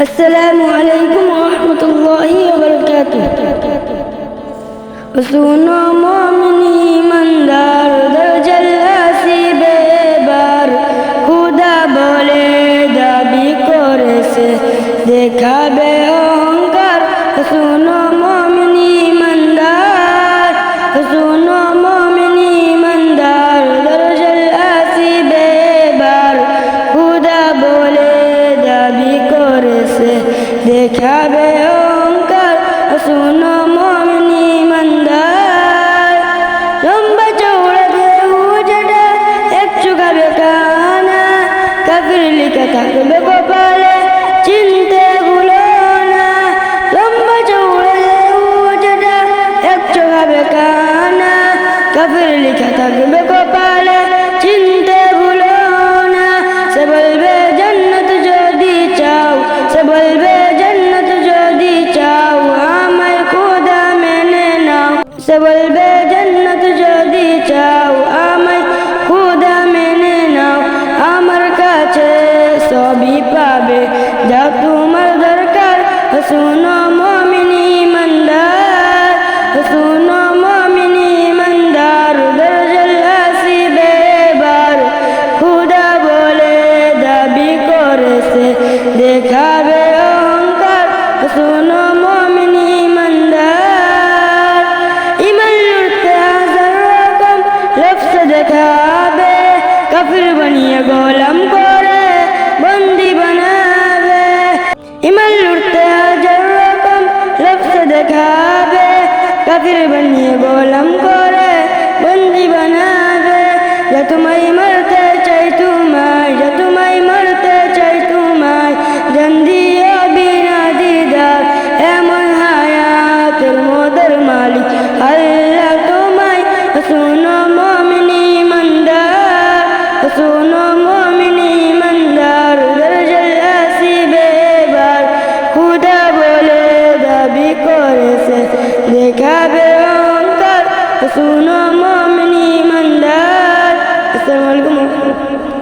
السلام عليكم ورحمة الله وبركاته শুনো মমিনী মন্দার দরজল্লাসি বেবার খুদা বলে দাবি করেছে দেখাবে অহংকার শুনো করেছে দেখাবে অহংকার শুনো মমিনী মন্দার। লম্বা চৌড়া দেহ যেটা এক চুকাবে কানা। কাফির লিখে থাকবে কপালে, চিনতে ভুলো না। লম্বা চৌড়া দেহ যেটা এক চুকাবে কানা। কাফির লিখে থাকবে কপালে। বলবে জন্নত যদি চাও আমায় খোদা মেনে নাও সে বলবে জন্নত যদি চাও আমায় খোদা মেনে নাও আমার কাছে সবই পাবে যা তোমার দরকার শুনো কাফির বানিয়ে গোলাম করে, বন্দি বানাবে। ইমান লুটতে হাজার রকম লফস দেখাবে। কাফির বানিয়ে গোলাম করে, বন্দি বানাবে। যা তোমায় মারতে চাই তোমায় যা তোমায় মারতে মন্দার শুনো মমিনী जल्ला দরজল আসিবে বার খুদা বলে দাবি করেছে দেখাবে অহংকার শুনো মমিনী মন্দার আসসালামু আলাইকুম